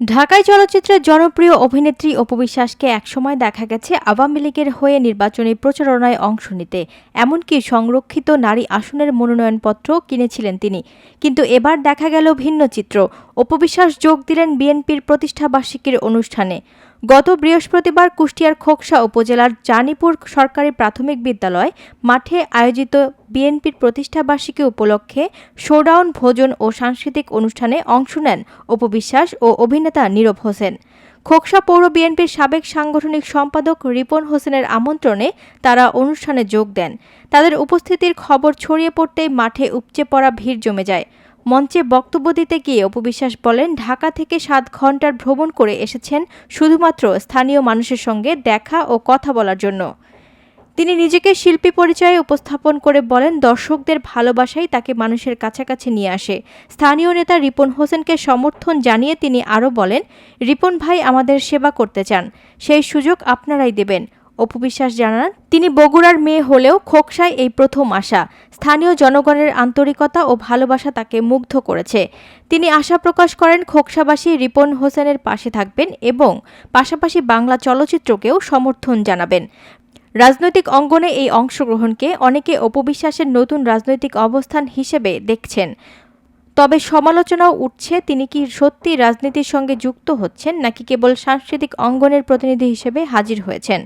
ঢাকাই চলচ্চিত্রের জনপ্রিয় অভিনেত্রী অপবিশ্বাসকে একসময় দেখা গেছে আওয়ামী লীগের হয়ে নির্বাচনী প্রচারণায় অংশ নিতে। এমনকি সংরক্ষিত নারী আসনের মনোনয়নপত্র কিনেছিলেন তিনি। কিন্তু এবার দেখা গেল ভিন্ন চিত্র। অপবিশ্বাস যোগ দিলেন বিএনপির প্রতিষ্ঠাবার্ষিকীর অনুষ্ঠানে। গত বৃহস্পতিবার কুষ্টিয়ার খোকসা উপজেলার জানিপুর সরকারি প্রাথমিক বিদ্যালয় মাঠে আয়োজিত বিএনপির প্রতিষ্ঠাবার্ষিকী উপলক্ষে শোডাউন ভোজন ও সাংস্কৃতিক অনুষ্ঠানে অংশ নেন অপবিশ্বাস ও অভিনেতা নীরব হোসেন। খোকসা পৌর বিএনপির সাবেক সাংগঠনিক সম্পাদক রিপন হোসেনের আমন্ত্রণে তারা অনুষ্ঠানে যোগ দেন। তাদের উপস্থিতির খবর ছড়িয়ে পড়তেই মাঠে উপচে পড়া ভিড় জমে যায়। মঞ্চে বক্তব্য দিতে গিয়ে অপবিশ্বাস বলেন, ঢাকা থেকে সাত ঘণ্টার ভ্রমণ করে এসেছেন শুধুমাত্র স্থানীয় মানুষের সঙ্গে দেখা ও কথা বলার জন্য। তিনি নিজেকে শিল্পী পরিচয়ে উপস্থাপন করে বলেন, দর্শকদের ভালোবাসাই তাকে মানুষের কাছাকাছি নিয়ে আসে। স্থানীয় নেতা রিপন হোসেনকে সমর্থন জানিয়ে তিনি আরও বলেন, রিপন ভাই আমাদের সেবা করতে চান। সেই সুযোগ আপনারাই দেবেন। অপবিশ্বাস জানান, তিনি বগুড়ার মেয়ে হলেও খোকসায় এই প্রথম আসা স্থানীয় জনগণের আন্তরিকতা ও ভালোবাসা তাকে মুগ্ধ করেছে। তিনি আশা প্রকাশ করেন, খোকসাবাসী রিপন হোসেনের পাশে থাকবেন এবং পাশাপাশি বাংলা চলচ্চিত্রকেও সমর্থন জানাবেন। রাজনৈতিক অঙ্গনে এই অংশগ্রহণকে অনেকে অপবিশ্বাসের নতুন রাজনৈতিক অবস্থান হিসেবে দেখছেন। তবে সমালোচনাও উঠছে, তিনি কি সত্যি রাজনীতির সঙ্গে যুক্ত হচ্ছেন নাকি কেবল সাংস্কৃতিক অঙ্গনের প্রতিনিধি হিসেবে হাজির হয়েছেন।